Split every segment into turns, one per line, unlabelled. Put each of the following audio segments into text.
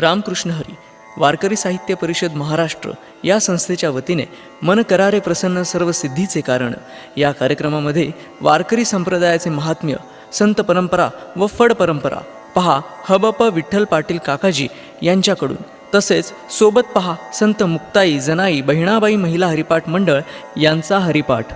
रामकृष्ण हरी वारकरी साहित्य परिषद महाराष्ट्र या संस्थेच्या वतीने मन करारे प्रसन्न सर्व सिद्धीचे कारण या कार्यक्रमामध्ये वारकरी संप्रदायाचे महात्म्य संत परंपरा व फड परंपरा पहा हबप विठ्ठल पाटील काकाजी यांच्याकडून तसेच सोबत पहा संत मुक्ताई जनाई बहिणाबाई महिला हरिपाठ मंडळ यांचा हरिपाठ.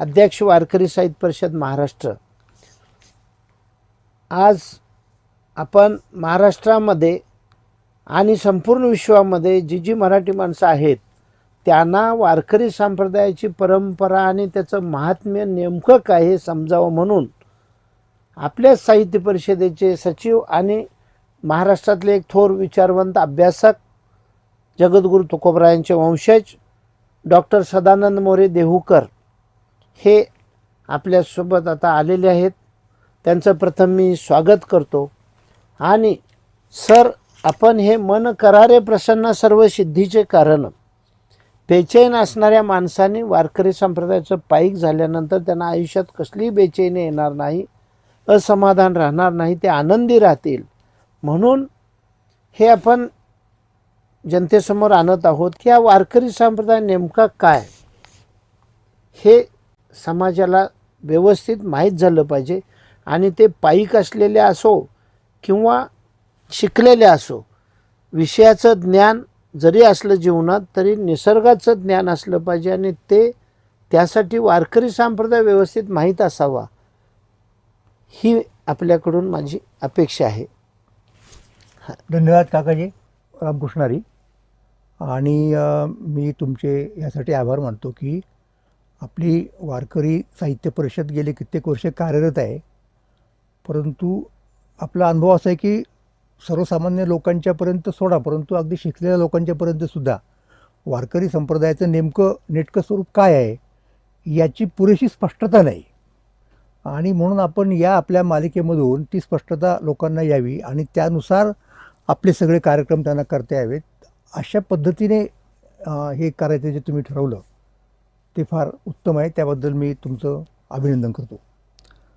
अध्यक्ष वारकरी साहित्य परिषद महाराष्ट्र. आज आपण महाराष्ट्रामध्ये आणि संपूर्ण विश्वामध्ये जी जी मराठी माणसं आहेत त्यांना वारकरी संप्रदायाची परंपरा आणि त्याचं महात्म्य नेमकं काय हे समजावं म्हणून आपल्या साहित्य परिषदेचे सचिव आणि महाराष्ट्रातले एक थोर विचारवंत अभ्यासक जगद्गुरू तुकोबरायांचे वंशज डॉक्टर सदानंद मोरे देहूकर हे आपल्यासोबत आता आलेले आहेत. त्यांचं प्रथम मी स्वागत करतो. आणि सर आपण हे मन करारे प्रसन्न सर्व सिद्धीचे कारण. बेचैन असणाऱ्या माणसाने वारकरी संप्रदायाचं पाईक झाल्यानंतर त्यांना आयुष्यात कसलीही बेचैनी येणार नाही असमाधान राहणार नाही ते आनंदी राहतील. म्हणून हे आपण जनतेसमोर आणत आहोत की हा वारकरी संप्रदाय नेमका काय? हे समाजाला व्यवस्थित माहीत झालं पाहिजे आणि ते पायिक असलेले असो किंवा शिकलेले असो विषयाचं ज्ञान जरी असलं जीवनात तरी निसर्गाचं ज्ञान असलं पाहिजे आणि ते त्यासाठी वारकरी संप्रदाय व्यवस्थित माहीत असावा. ही आपल्याकडून माझी अपेक्षा आहे.
धन्यवाद काकाजी. रामकृष्णारी आणि मी तुमचे यासाठी आभार मानतो की आपली वारकरी साहित्य परिषद गेले कित्येक वर्ष कार्यरत आहे. परंतु आपला अनुभव असा आहे की सर्वसामान्य लोकांच्यापर्यंत सोडा परंतु अगदी शिकलेल्या लोकांच्यापर्यंतसुद्धा वारकरी संप्रदायाचं नेमकं नेटकं स्वरूप काय आहे याची पुरेशी स्पष्टता नाही. आणि म्हणून आपण या आपल्या मालिकेमधून ती स्पष्टता लोकांना यावी आणि त्यानुसार आपले सगळे कार्यक्रम त्यांना करता यावेत. अशा पद्धतीने हे करायचं जे तुम्ही ठरवलं. ते फार उत्तम आहे. त्याबद्दल मी तुमचं अभिनंदन करतो.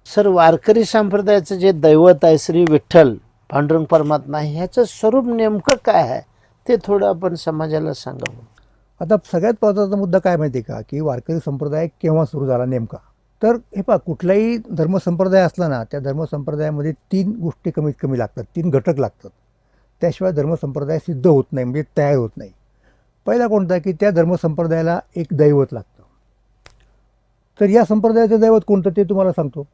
सर वारकरी संप्रदायाचं जे दैवत आहे श्री विठ्ठल पांडुरंग परमात्मा ह्याचं स्वरूप नेमकं काय आहे? ते थोडं आपण समाजाला सांगावं.
आता सगळ्यात महत्त्वाचा मुद्दा काय माहिती आहे का? की वारकरी संप्रदाय केव्हा सुरू झाला नेमका? तर हे पहा कुठलाही धर्मसंप्रदाय असला ना त्या धर्मसंप्रदायामध्ये तीन गोष्टी कमीत कमी लागतात. तीन घटक लागतात. त्याशिवाय धर्मसंप्रदाय सिद्ध होत नाही म्हणजे तयार होत नाही. पहिला कोणता की त्या धर्मसंप्रदायाला एक दैवत लागतं. तर या संप्रदायाचं दैवत कोणतं ते तुम्हाला सांगतो.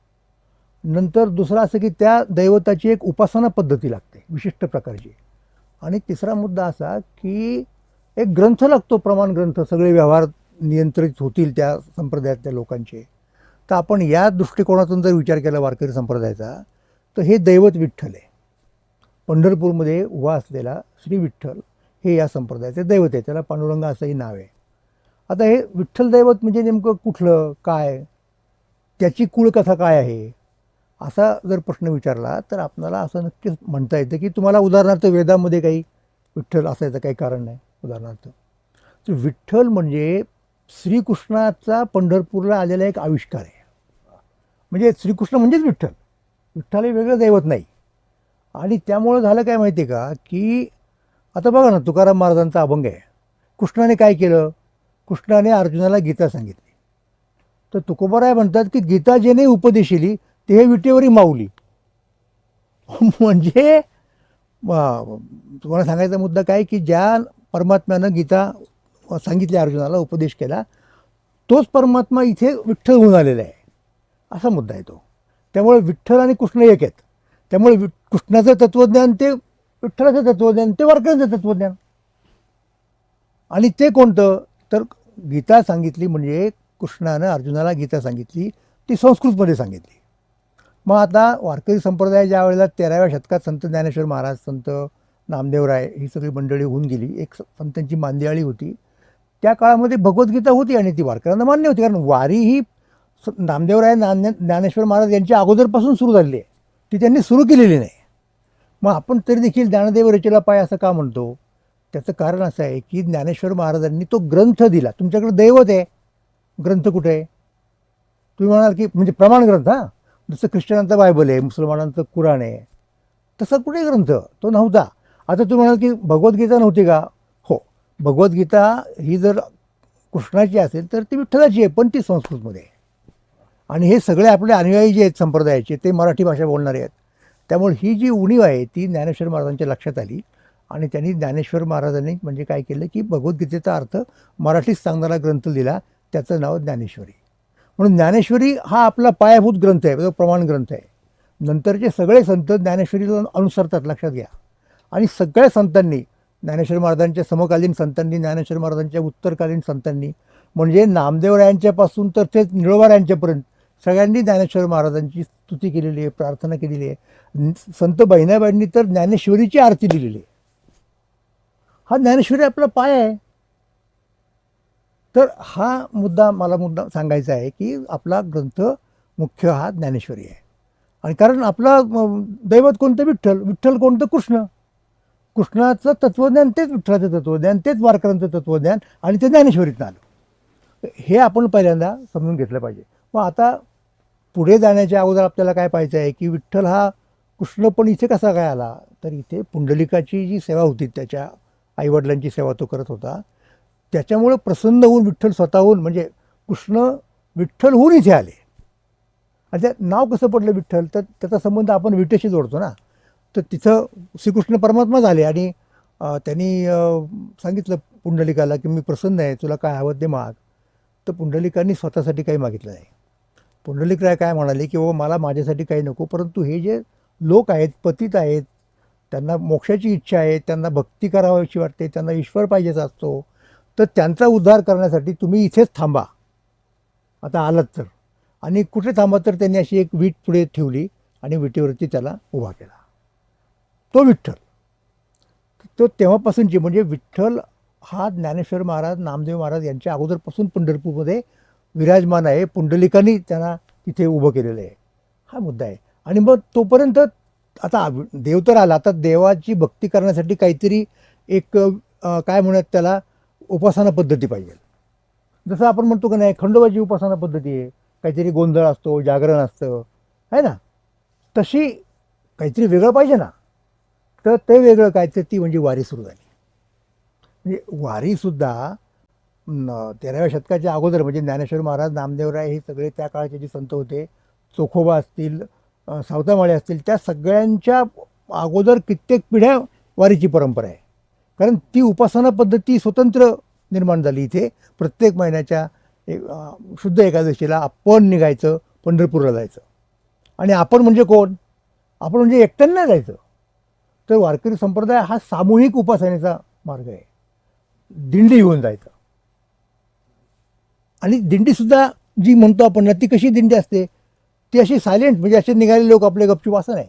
नंतर दुसरं असं की त्या दैवताची एक उपासना पद्धती लागते विशिष्ट प्रकारची. आणि तिसरा मुद्दा असा की एक ग्रंथ लागतो प्रमाण ग्रंथ सगळे व्यवहार नियंत्रित होतील त्या संप्रदायातल्या लोकांचे. तर आपण या दृष्टिकोनातून जर विचार केला वारकरी संप्रदायाचा तर हे दैवत विठ्ठल आहे. पंढरपूरमध्ये उभा असलेला श्री विठ्ठल हे या संप्रदायाचे दैवत आहे. त्याला पांडुरंग असंही नाव आहे. आता हे विठ्ठल दैवत म्हणजे नेमकं कुठलं काय? त्याची कुळकथा काय आहे? असा जर प्रश्न विचारला तर आपल्याला असं नक्कीच म्हणता येतं की तुम्हाला उदाहरणार्थ वेदामध्ये काही विठ्ठल असायचं काही कारण नाही उदाहरणार्थ. तर विठ्ठल म्हणजे श्रीकृष्णाचा पंढरपूरला आलेला एक आविष्कार आहे. म्हणजे श्रीकृष्ण म्हणजेच विठ्ठल. विठ्ठल हे वेगळं दैवत नाही. आणि त्यामुळं झालं काय माहिती आहे का? की आता बघा ना तुकाराम महाराजांचा अभंग आहे. कृष्णाने काय केलं? कृष्णाने अर्जुनाला गीता सांगितली. तर तुकोबाराय म्हणतात की गीता जेने उपदेशिली ते हे विटेवरी माऊली. म्हणजे तुम्हाला सांगायचा मुद्दा काय की ज्या परमात्म्यानं गीता सांगितली अर्जुनाला उपदेश केला तोच परमात्मा इथे विठ्ठल होऊन आलेला आहे. असा मुद्दा आहे तो. त्यामुळे विठ्ठल आणि कृष्ण एक आहेत. त्यामुळे वि- कृष्णाचं तत्त्वज्ञान ते विठ्ठलाचं तत्त्वज्ञान ते वारकऱ्यांचं तत्त्वज्ञान आणि ते कोणतं? तर गीता सांगितली म्हणजे कृष्णानं अर्जुनाला गीता सांगितली ती संस्कृतमध्ये सांगितली. मग आता वारकरी संप्रदाय ज्या वेळेला तेराव्या शतकात संत ज्ञानेश्वर महाराज संत नामदेवराय ही सगळी मंडळी होऊन गेली. एक स- संतांची मांदियाळी होती. त्या काळामध्ये भगवद्गीता होती आणि ती वारकऱ्यांना मान्य होती. कारण वारी ही नामदेवराय ज्ञान ज्ञानेश्वर महाराज यांच्या अगोदरपासून सुरू झालेली आहे. ती त्यांनी सुरू केलेली नाही. मग आपण तरी देखील ज्ञानदेव रचेला पाय असं का म्हणतो? त्याचं कारण असं आहे की ज्ञानेश्वर महाराजांनी तो ग्रंथ दिला. तुमच्याकडे दैवत आहे. ग्रंथ कुठे आहे? तुम्ही म्हणाल की म्हणजे प्रमाण ग्रंथ हां? जसं ख्रिश्चनांचा बायबल आहे मुसलमानांचं कुराण आहे. तसा कुठे ग्रंथ? तो नव्हता. आता तुम्ही म्हणाल की भगवद्गीता नव्हती का? हो. भगवद्गीता ही जर कृष्णाची असेल तर ती विठ्ठलाची आहे पण ती संस्कृतमध्ये आहे. आणि हे सगळे आपले अनुयायी जे आहेत संप्रदायाचे ते मराठी भाषा बोलणारे आहेत. त्यामुळे ही जी उणीव आहे ती ज्ञानेश्वर महाराजांच्या लक्षात आली. आणि त्यांनी ज्ञानेश्वर महाराजांनी म्हणजे काय केलं की भगवद्गीतेचा अर्थ मराठीत सांगणारा ग्रंथ लिहिला त्याचं नाव ज्ञानेश्वरी. म्हणून ज्ञानेश्वरी हा आपला पायाभूत ग्रंथ आहे तो प्रमाण ग्रंथ आहे. नंतरचे सगळे संत ज्ञानेश्वरीला अनुसरतात लक्षात घ्या. आणि सगळ्या संतांनी ज्ञानेश्वर महाराजांच्या समकालीन संतांनी ज्ञानेश्वर महाराजांच्या उत्तरकालीन संतांनी म्हणजे नामदेवरायांच्यापासून तर ते निळोबारायांच्यापर्यंत सगळ्यांनी ज्ञानेश्वर महाराजांची स्तुती केलेली आहे प्रार्थना केलेली आहे. संत बहिणाबाईंनी तर ज्ञानेश्वरीची आरती लिहिलेली आहे. हा ज्ञानेश्वरी आपला पाय आहे. तर हा मुद्दा मला मुद्दा सांगायचा आहे की आपला ग्रंथ मुख्य हा ज्ञानेश्वरी आहे. आणि कारण आपला दैवत कोणतं? विठ्ठल. विठ्ठल कोणतं? कृष्ण. कृष्णाचं तत्त्वज्ञान तेच विठ्ठलाचं तत्त्वज्ञान तेच वारकऱ्यांचं तत्त्वज्ञान आणि ते ज्ञानेश्वरीतनं आलं. हे आपण पहिल्यांदा समजून घेतलं पाहिजे. मग आता पुढे जाण्याच्या अगोदर आपल्याला काय पाहायचं आहे की विठ्ठल हा कृष्ण पण इथे कसा काय आला? तर इथे पुंडलिकाची जी सेवा होती त्याच्या आईवडिलांची सेवा तो करत होता. त्याच्यामुळं प्रसन्न होऊन विठ्ठल स्वतःहून म्हणजे कृष्ण विठ्ठल होऊन इथे आले. आणि त्या नाव कसं पडलं विठ्ठल? तर त्याचा संबंध आपण विठ्ठशी जोडतो ना. तर तिथं श्रीकृष्ण परमात्मा झाले आणि त्यांनी सांगितलं पुंडलिकाला की मी प्रसन्न आहे तुला काय हवं ते माग. तर पुंडलिकांनी स्वतःसाठी काही मागितलं नाही. पुंडलिक राय काय म्हणाले की बाबा मला माझ्यासाठी काही नको परंतु हे जे लोक आहेत पतित आहेत त्यांना मोक्षाची इच्छा आहे त्यांना भक्ती करावीशी वाटते त्यांना ईश्वर पाहिजेचा असतो तर त्यांचा उद्धार करण्यासाठी तुम्ही इथेच थांबा. आता आलात तर. आणि कुठे थांबा तर त्यांनी अशी एक वीट पुढे ठेवली आणि विटेवरती त्याला उभा केला. तो विठ्ठल. तो तेव्हापासूनची म्हणजे विठ्ठल हा ज्ञानेश्वर महाराज नामदेव महाराज यांच्या अगोदरपासून पंढरपूरमध्ये विराजमान आहे. पुंडलिकांनी त्यांना तिथे उभं केलेलं आहे. हा मुद्दा आहे. आणि मग तोपर्यंत आता देव तर आला आता देवाची भक्ती करण्यासाठी काहीतरी एक काय म्हणूयात त्याला उपासना पद्धती पाहिजे. जसं आपण म्हणतो का नाही खंडोबाची उपासना पद्धती आहे. काहीतरी गोंधळ असतो जागरण असतं. आहे ना? तशी काहीतरी वेगळं पाहिजे ना. तर ते वेगळं काय तर ती म्हणजे वारी सुरू झाली. म्हणजे वारीसुद्धा तेराव्या शतकाच्या अगोदर म्हणजे ज्ञानेश्वर महाराज नामदेवराय हे सगळे त्या काळाचे जे संत होते चोखोबा असतील सावतामाळे असतील त्या सगळ्यांच्या अगोदर कित्येक पिढ्या वारीची परंपरा आहे. कारण ती उपासना पद्धती स्वतंत्र निर्माण झाली इथे. प्रत्येक महिन्याच्या एक, शुद्ध एकादशीला आपण निघायचं पंढरपूरला जायचं. आणि आपण म्हणजे कोण? आपण म्हणजे एकट्यांना जायचं. तर वारकरी संप्रदाय हा सामूहिक उपासनेचा मार्ग आहे. दिंडी घेऊन जायचं. आणि दिंडीसुद्धा जी म्हणतो आपण ना ती कशी दिंडी असते? ती अशी सायलेंट म्हणजे असे निघाले लोक आपले गपचूप असं नाही.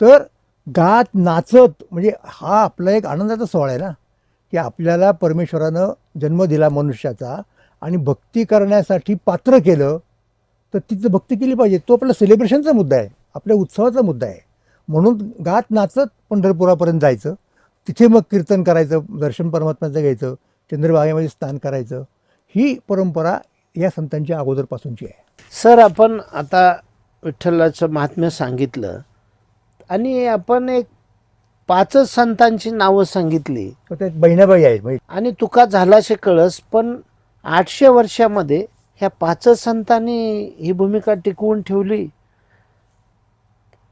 तर गात नाचत म्हणजे हा आपला एक आनंदाचा सोहळा आहे ना की आपल्याला परमेश्वरानं जन्म दिला मनुष्याचा आणि भक्ती करण्यासाठी पात्र केलं तर तिचं भक्ती केली पाहिजे. तो आपला सेलिब्रेशनचा मुद्दा आहे. आपल्या उत्सवाचा मुद्दा आहे. म्हणून गात नाचत पंढरपुरापर्यंत जायचं. तिथे मग कीर्तन करायचं दर्शन परमात्म्याचं घ्यायचं चंद्रभागेमध्ये स्नान करायचं. ही परंपरा या संतांच्या अगोदरपासूनची आहे.
सर आपण आता विठ्ठलाचं महात्म्य सांगितलं. आणि आपण एक पाचच संतांची नावं सांगितली.
बहिणाबाई आहेत. म्हणजे
आणि तुका झालाशे कळस पण आठशे वर्षामध्ये ह्या पाचच संतांनी ही भूमिका टिकवून ठेवली.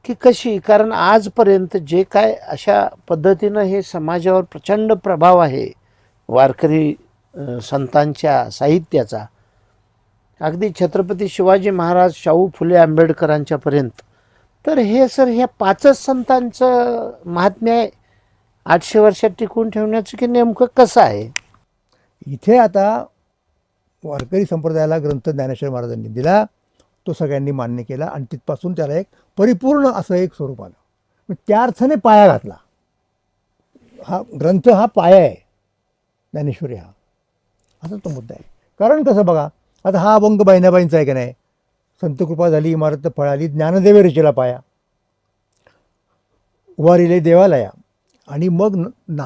की कशी? कारण आजपर्यंत जे काय अशा पद्धतीनं हे समाजावर प्रचंड प्रभाव आहे वारकरी संतांच्या साहित्याचा अगदी छत्रपती शिवाजी महाराज शाहू फुले आंबेडकरांच्यापर्यंत. तर हे सर ह्या पाचच संतांचं महात्म्य आहे. आठशे वर्षात टिकवून ठेवण्याचं की नेमकं कसं आहे?
इथे आता वारकरी संप्रदायाला ग्रंथ ज्ञानेश्वर महाराजांनी दिला. तो सगळ्यांनी मान्य केला. आणि तिथपासून त्याला एक परिपूर्ण असं एक स्वरूप आलं. मग त्या अर्थाने पाया घातला. हा ग्रंथ हा पाया आहे. ज्ञानेश्वरी हा. असा तो मुद्दा आहे. कारण कसं बघा आता हा अभंग बहिणाबाईंचा आहे का नाही? संत कृपा झाली इमारत फळाली ज्ञानदेवे रचेला पाया. उभारिले देवालया. आणि मग न-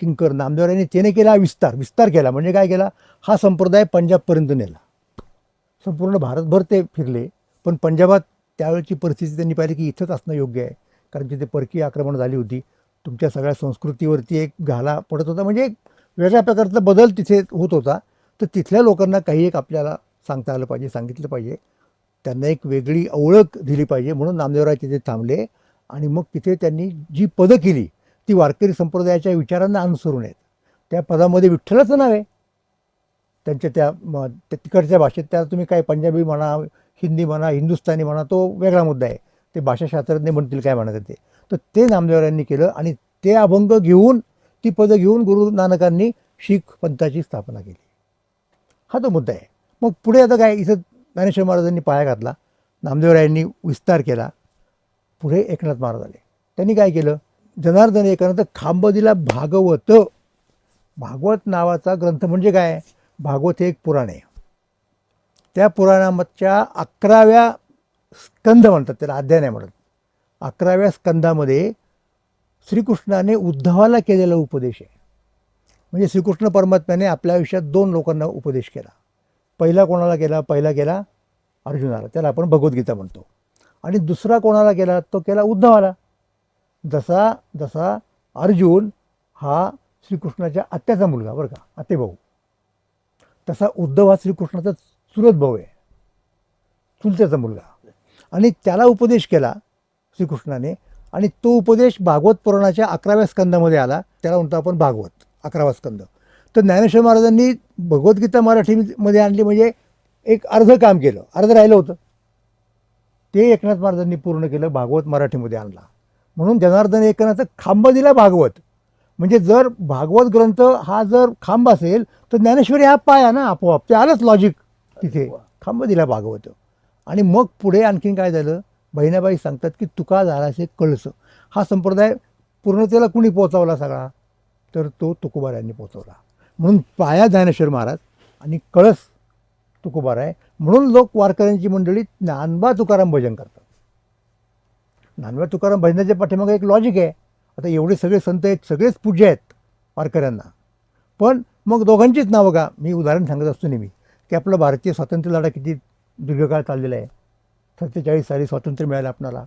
किंकर नामदेवराने त्याने केला विस्तार. विस्तार केला. म्हणजे काय केला? हा संप्रदाय पंजाबपर्यंत नेला. संपूर्ण भारतभर ते फिरले. पण पंजाबात त्यावेळची परिस्थिती त्यांनी पाहिली की इथंच असणं योग्य आहे. कारण तिथे परकीय आक्रमण झाली होती. तुमच्या सगळ्या संस्कृतीवरती एक घाला पडत होता. म्हणजे एक वेगळ्या प्रकारचा बदल तिथे होत होता. तर तिथल्या लोकांना काही एक आपल्याला सांगता आलं पाहिजे सांगितलं पाहिजे. त्यांना एक वेगळी ओळख दिली पाहिजे म्हणून नामदेवराय तिथे थांबले आणि मग तिथे त्यांनी जी पदं केली ती वारकरी संप्रदायाच्या विचारांना अनुसरून आहेत. त्या पदामध्ये विठ्ठलाचं नाव आहे. त्यांच्या त्या तिकडच्या भाषेत त्या तुम्ही काय पंजाबी म्हणा हिंदी म्हणा हिंदुस्थानी म्हणा तो वेगळा मुद्दा आहे. ते भाषाशास्त्रज्ञ म्हणतील काय म्हणत ते. तर ते नामदेवरायांनी केलं आणि ते अभंग घेऊन ती पदं घेऊन गुरु नानकांनी शीख पंथाची स्थापना केली. हा तो मुद्दा आहे. मग पुढे आता काय इथं ज्ञानेश्वर महाराजांनी पाया घातला नामदेवरायांनी विस्तार केला पुढे एकनाथ महाराज आले. त्यांनी काय केलं? जनार्दन एकानंतर खांबदीला भागवत. भागवत नावाचा ग्रंथ म्हणजे काय? भागवत हे एक पुराण आहे. त्या पुराणामधच्या अकराव्या स्कंध म्हणतात त्याला अध्याय नाही म्हणत. अकराव्या स्कंधामध्ये श्रीकृष्णाने उद्धवाला केलेला उपदेश आहे. म्हणजे श्रीकृष्ण परमात्म्याने आपल्या आयुष्यात दोन लोकांना उपदेश केला. पहिला कोणाला केला? पहिला केला अर्जुनाला. त्याला आपण भगवद्गीता म्हणतो. आणि दुसरा कोणाला केला? तो केला उद्धवाला. जसा जसा अर्जुन हा श्रीकृष्णाच्या आत्याचा मुलगा बरं का आते भाऊ. तसा उद्धव हा श्रीकृष्णाचा चुलत भाऊ आहे. चुलत्याचा मुलगा. आणि त्याला उपदेश केला श्रीकृष्णाने. आणि तो उपदेश भागवत पुराणाच्या अकराव्या स्कंदामध्ये आला. त्याला म्हणतो आपण भागवत. अकरावा स्कंद. तर ज्ञानेश्वर महाराजांनी भगवद्गीता मराठीमध्ये आणली म्हणजे एक अर्ध काम केलं अर्ध राहिलं होतं. ते एकनाथ महाराजांनी पूर्ण केलं भागवत मराठीमध्ये आणला. म्हणून जनार्दन एकनाथं खांब दिला भागवत. म्हणजे जर भागवत ग्रंथ हा जर खांब असेल तर ज्ञानेश्वरी हा पाया ना आपोआप. ते आलंच लॉजिक तिथे. खांब दिला भागवत. आणि मग पुढे आणखीन काय झालं? बहिणाबाई सांगतात की तुका झालासे कळस. हा संप्रदाय पूर्णतेला कुणी पोचवला सगळा? तर तो तुकोबारायांनी पोचवला म्हणून पाया ज्ञानेश्वर महाराज आणि कळस तुकोबार आहे म्हणून लोक वारकऱ्यांची मंडळी ज्ञानबा तुकाराम भजन करतात. ज्ञानबा तुकाराम भजनाच्या पाठीमागे एक लॉजिक आहे. आता एवढे सगळे संत आहेत सगळेच पूज्य आहेत वारकऱ्यांना. पण मग दोघांचीच नावं का? मी उदाहरण सांगत असतो नेहमी की आपला भारतीय स्वातंत्र्य लढा किती दीर्घकाळ चाललेला आहे. सत्तेचाळीस साली स्वातंत्र्य मिळालं आपणाला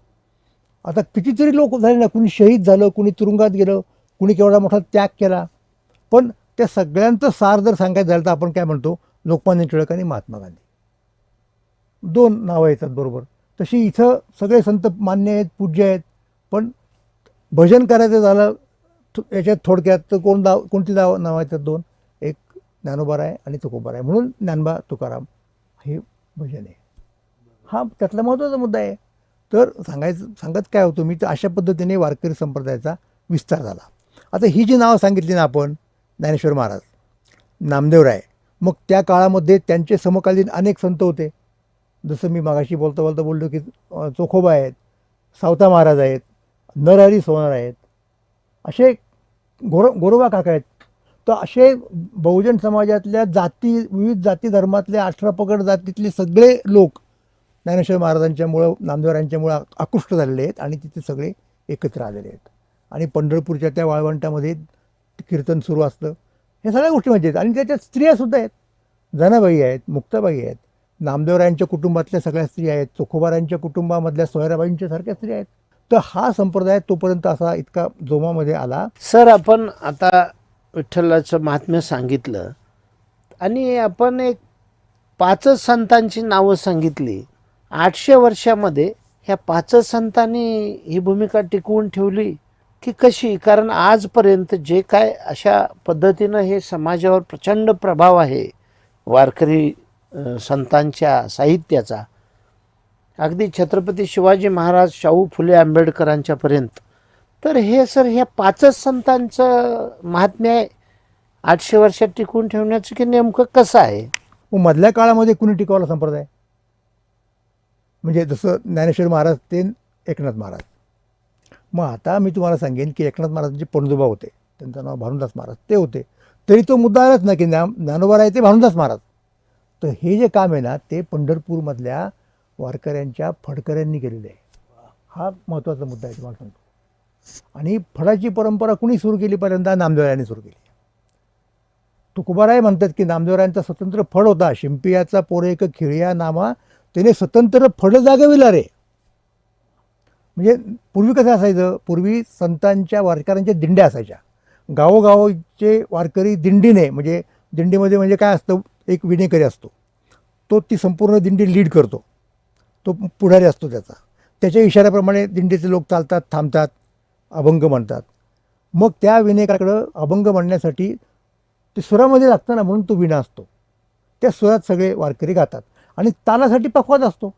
आता कितीतरी लोक झाले ना कुणी शहीद झालं कुणी तुरुंगात गेलं कुणी केवढा मोठा त्याग केला? पण त्या सगळ्यांचं सार जर सांगायचं झालं तर आपण काय म्हणतो? लोकमान्य टिळक आणि महात्मा गांधी. दोन नावं येतात बरोबर. तशी इथं सगळे संत मान्य आहेत पूज्य आहेत. पण भजन करायचं झालं याच्यात थोडक्यात तर कोण दाव कोणती दाव नावं येतात दोन? एक ज्ञानोबार आहे आणि तुकोबार आहे म्हणून ज्ञानबा तुकाराम हे भजन आहे. हा त्यातला महत्त्वाचा मुद्दा आहे. तर सांगायचं सांगत काय होतो? मी तर अशा पद्धतीने वारकरी संप्रदायाचा विस्तार झाला. आता ही जी नावं सांगितली ना आपण ज्ञानेश्वर महाराज नामदेवराय मग त्या काळामध्ये त्यांचे समकालीन अनेक संत होते. जसं मी मागाशी बोलता बोलता बोललो की चोखोबा आहेत सावता महाराज आहेत नरहरी सोनार आहेत असे गोर गोरोबा काका आहेत. तर असे बहुजन समाजातल्या जाती विविध जाती धर्मातले अठरा पगड जातीतले सगळे लोक ज्ञानेश्वर महाराजांच्यामुळं नामदेवरांच्यामुळं आकृष्ट झालेले आहेत आणि तिथे सगळे एकत्र आलेले आहेत. आणि पंढरपूरच्या त्या वाळवंटामध्ये कीर्तन सुरू असतं. हे सगळ्या गोष्टी म्हणजे आहेत. आणि त्याच्यात स्त्रियासुद्धा आहेत. जनाबाई आहेत मुक्ताबाई आहेत नामदेवरायांच्या कुटुंबातल्या सगळ्या स्त्रिया आहेत चोखोबारांच्या कुटुंबामधल्या सोयराबाईंच्या सारख्या स्त्रिया आहेत. तर हा संप्रदाय तोपर्यंत असा इतका जोमामध्ये आला.
सर आपण आता विठ्ठलाचं महात्म्य सांगितलं आणि आपण एक पाचच संतांची नावं सांगितली. आठशे वर्षामध्ये ह्या पाचच संतांनी ही भूमिका टिकवून ठेवली. की कशी? कारण आजपर्यंत जे काय अशा पद्धतीनं हे समाजावर प्रचंड प्रभाव आहे वारकरी संतांच्या साहित्याचा. अगदी छत्रपती शिवाजी महाराज शाहू फुले आंबेडकरांच्यापर्यंत. तर हे सर ह्या पाचच संतांचं महात्म्य आहे. आठशे वर्षात टिकवून ठेवण्याचं की नेमकं कसं आहे?
मधल्या काळामध्ये कुणी टिकवला संप्रदाय? म्हणजे जसं ज्ञानेश्वर महाराज ते एकनाथ महाराज. मग आता मी तुम्हाला सांगेन की एकनाथ महाराजांचे पणजोबा होते. त्यांचं नाव भानुदास महाराज. ते होते. तरी तो मुद्दा आलाच ना की ज्ञा ज्ञानोबा आहे ते भानुदास महाराज. तर हे जे काम आहे ना ते पंढरपूरमधल्या वारकऱ्यांच्या फडकऱ्यांनी केलेलं आहे. हा महत्त्वाचा मुद्दा आहे तुम्हाला सांगतो. आणि फडाची परंपरा कुणी सुरू केली? पहिल्यांदा नामदेवरायांनी सुरू केली. तुकोबाराय म्हणतात की नामदेवरायांचा स्वतंत्र फड होता. शिंपियाचा पोरेक खिळ्या नामा त्याने स्वतंत्र फड जागविला रे. म्हणजे पूर्वी कसं असायचं? पूर्वी संतांच्या वारकऱ्यांच्या दिंड्या असायच्या. गावोगावचे वारकरी दिंडीने म्हणजे दिंडीमध्ये म्हणजे काय असतं? एक विणेकरी असतो. तो ती संपूर्ण दिंडी लीड करतो. तो पुढारी असतो त्याचा. त्याच्या इशाऱ्याप्रमाणे दिंडीचे लोक चालतात थांबतात अभंग म्हणतात. मग त्या विणेकराकडं अभंग म्हणण्यासाठी ते सुरामध्ये लागतं ना म्हणून तो विणा असतो. त्या सुरात सगळे वारकरी गातात. आणि तालासाठी पखवाज असतो.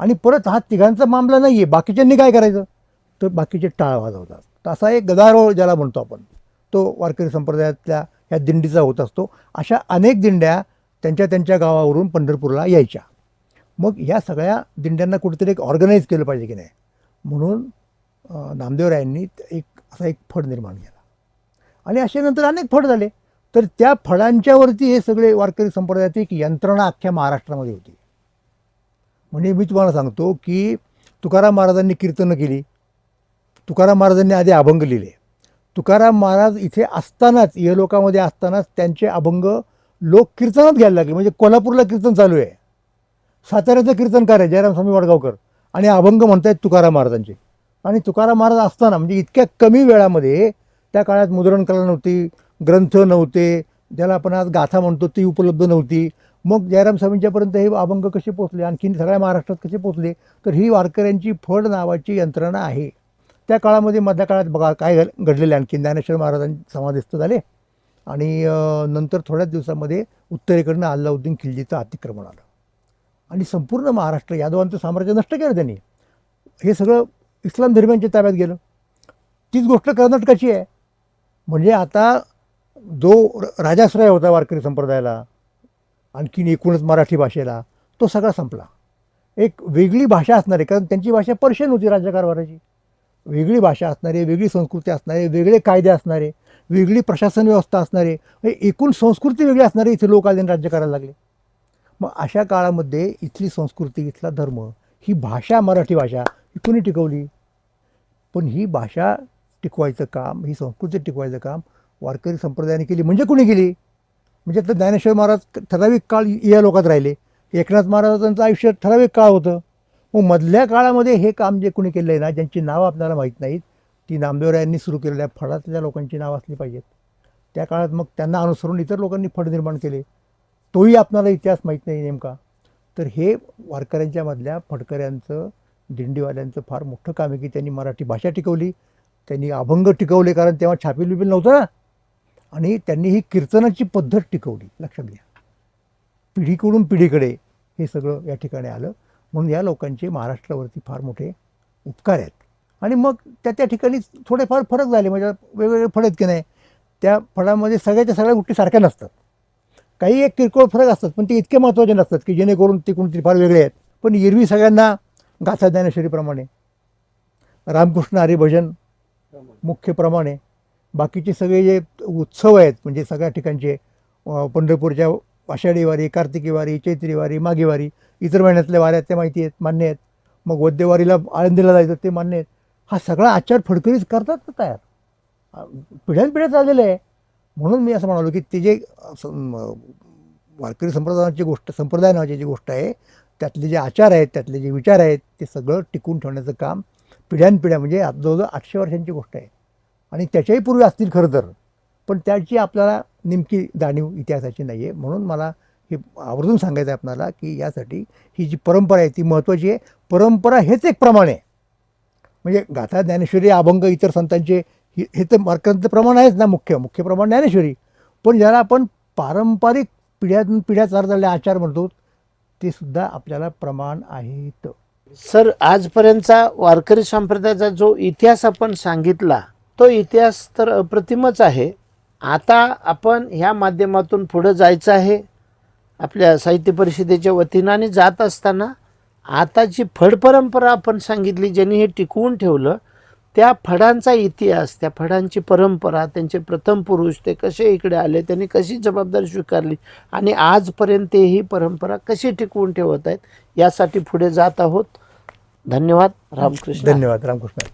आणि परत हा तिघांचा मामला नाही आहे बाकीच्यांनी काय करायचं? तर बाकीचे टाळ वाजवतात. तर असा एक गदारोळ ज्याला म्हणतो आपण तो वारकरी संप्रदायातल्या ह्या दिंडीचा होत असतो. अशा अनेक दिंड्या त्यांच्या त्यांच्या गावावरून पंढरपूरला यायच्या. मग या सगळ्या दिंड्यांना कुठेतरी एक ऑर्गनाईज केलं पाहिजे की नाही? म्हणून नामदेवरायांनी एक असा एक फड निर्माण केला. आणि असे नंतर अनेक फड झाले. तर त्या फळांच्यावरती हे सगळे वारकरी संप्रदायातील एक यंत्रणा अख्ख्या महाराष्ट्रामध्ये होती. म्हणजे मी तुम्हाला सांगतो की तुकाराम महाराजांनी कीर्तनं केली. तुकाराम महाराजांनी आधी अभंग लिहिले. तुकाराम महाराज इथे असतानाच लोकामध्ये असतानाच त्यांचे अभंग लोक कीर्तनात घ्यायला लागले. म्हणजे कोल्हापूरला कीर्तन चालू आहे. साताऱ्याचं कीर्तनकार आहे जयराम स्वामी वडगावकर. आणि अभंग म्हणतायत तुकाराम महाराजांचे. आणि तुकाराम महाराज असताना म्हणजे इतक्या कमी वेळामध्ये त्या काळात मुद्रण कला नव्हती ग्रंथ नव्हते ज्याला आपण आज गाथा म्हणतो ती उपलब्ध नव्हती. मग जयराम स्वामींच्यापर्यंत हे अभंग कसे पोचले आणखीन सगळ्या महाराष्ट्रात कसे पोचले तर ही वारकऱ्यांची फड नावाची यंत्रणा आहे. त्या काळामध्ये मधल्या काळात बघा काय घड- घडलेले आणखी ज्ञानेश्वर महाराजांचे समाधिस्थ झाले. आणि नंतर थोड्याच दिवसामध्ये उत्तरेकडनं अल्लाउद्दीन खिल्जीचं अतिक्रमण आलं. आणि संपूर्ण महाराष्ट्र यादवांचं साम्राज्य नष्ट केलं त्यांनी. हे सगळं इस्लाम धर्मियांच्या ताब्यात गेलं. तीच गोष्ट कर्नाटकाची आहे. म्हणजे आता जो र- राजाश्रय होता वारकरी संप्रदायाला आणखीन एकूणच मराठी भाषेला तो सगळा संपला. एक वेगळी भाषा असणारी कारण त्यांची भाषा पर्शियन होती राज्यकारभाराची. वेगळी भाषा असणारे वेगळी संस्कृती असणारे वेगळे कायदे असणारे वेगळी प्रशासन व्यवस्था असणारे एकूण संस्कृती वेगळी असणारे इथे लोक आले राज्य करायला लागले. मग अशा काळामध्ये इथली संस्कृती इथला धर्म ही भाषा मराठी भाषा ही कुणी टिकवली. पण ही भाषा टिकवायचं काम ही संस्कृती टिकवायचं काम वारकरी संप्रदायाने केली. म्हणजे कुणी केली? म्हणजे तर ज्ञानेश्वर महाराज ठराविक काळ या लोकात राहिले. एकनाथ महाराजांचं आयुष्य ठराविक काळ होतं. मग मधल्या काळामध्ये हे काम जे कुणी केलं आहे ना ज्यांची नावं आपल्याला माहीत नाहीत ती नामदेवरायांनी सुरू केलेल्या फळातल्या लोकांची नावं असली पाहिजेत. त्या काळात मग त्यांना अनुसरून इतर लोकांनी फड निर्माण केले. तोही आपल्याला इतिहास माहीत नाही नेमका. तर हे वारकऱ्यांच्या मधल्या फडकऱ्यांचं दिंडीवाल्यांचं फार मोठं काम आहे की त्यांनी मराठी भाषा टिकवली. त्यांनी अभंग टिकवले कारण तेव्हा छापील बिपील नव्हतं ना. आणि त्यांनी ही कीर्तनाची पद्धत टिकवली. लक्षात घ्या. पिढीकडून पिढीकडे हे सगळं या ठिकाणी आलं. म्हणून या लोकांचे महाराष्ट्रावरती फार मोठे उपकार आहेत. आणि मग त्या त्या ठिकाणी थोडेफार फरक झाले. म्हणजे वेगवेगळे फळ आहेत की नाही त्या फळामध्ये सगळ्याच्या सगळ्या गोष्टी सारख्या नसतात. काही एक किरकोळ फरक असतात पण ते इतके महत्त्वाचे नसतात की जेणेकरून ते कोणतरी फार वेगळे आहेत. पण एरवी सगळ्यांना गाथा ज्ञानेश्वरीप्रमाणे रामकृष्ण हरिभजन मुख्यप्रमाणे बाकीचे सगळे जे उत्सव आहेत म्हणजे सगळ्या ठिकाणचे पंढरपूरच्या आषाढी वारी कार्तिकी वारी चैत्री वारी माघी वारी इतर महिन्यातल्या वाऱ्या त्या माहिती आहेत मान्य आहेत. मग वद्यवारीला आळंदीला जायचं ते मान्य आहेत. हा सगळा आचार फडकरीच करतात ना तयार? पिढ्यानपिढ्या चाललेलं आहे. म्हणून मी असं म्हणालो की ते जे वारकरी संप्रदायाची गोष्ट संप्रदाय नावाची जी गोष्ट आहे त्यातले जे आचार आहेत त्यातले जे विचार आहेत ते सगळं टिकून ठेवण्याचं काम पिढ्यानपिढ्या म्हणजे जवळजवळ आठशे वर्षांची गोष्ट आहे. आणि त्याच्याही पूर्वी असतील खरं तर. पण त्याची आपल्याला नेमकी जाणीव इतिहासाची नाही आहे म्हणून मला हे आवर्जून सांगायचं आहे आपल्याला की यासाठी ही जी परंपरा आहे ती महत्त्वाची आहे. परंपरा हेच एक प्रमाण आहे. म्हणजे गाथा ज्ञानेश्वरी अभंग इतर संतांचे हे हे तर मार्कांचं प्रमाण आहेच ना मुख्य. मुख्य प्रमाण ज्ञानेश्वरी. पण ज्याला आपण पारंपरिक पिढ्यातून पिढ्या चालत आलेले आचार म्हणतो ते सुद्धा आपल्याला प्रमाण आहेत.
सर आजपर्यंतचा वारकरी संप्रदायाचा जो इतिहास आपण सांगितला तो इतिहास तर अप्रतिमच आहे. आता आपण ह्या माध्यमातून पुढं जायचं आहे. आपल्या साहित्य परिषदेच्या वतीनं आणि जात असताना आता जी फड परंपरा आपण सांगितली ज्यांनी हे टिकवून ठेवलं त्या फडांचा इतिहास त्या फडांची परंपरा त्यांचे प्रथम पुरुष ते कसे इकडे आले त्यांनी कशी जबाबदारी स्वीकारली आणि आजपर्यंत ही परंपरा कशी टिकवून ठेवत आहेत यासाठी पुढे जात आहोत. धन्यवाद. रामकृष्ण.
धन्यवाद. रामकृष्ण.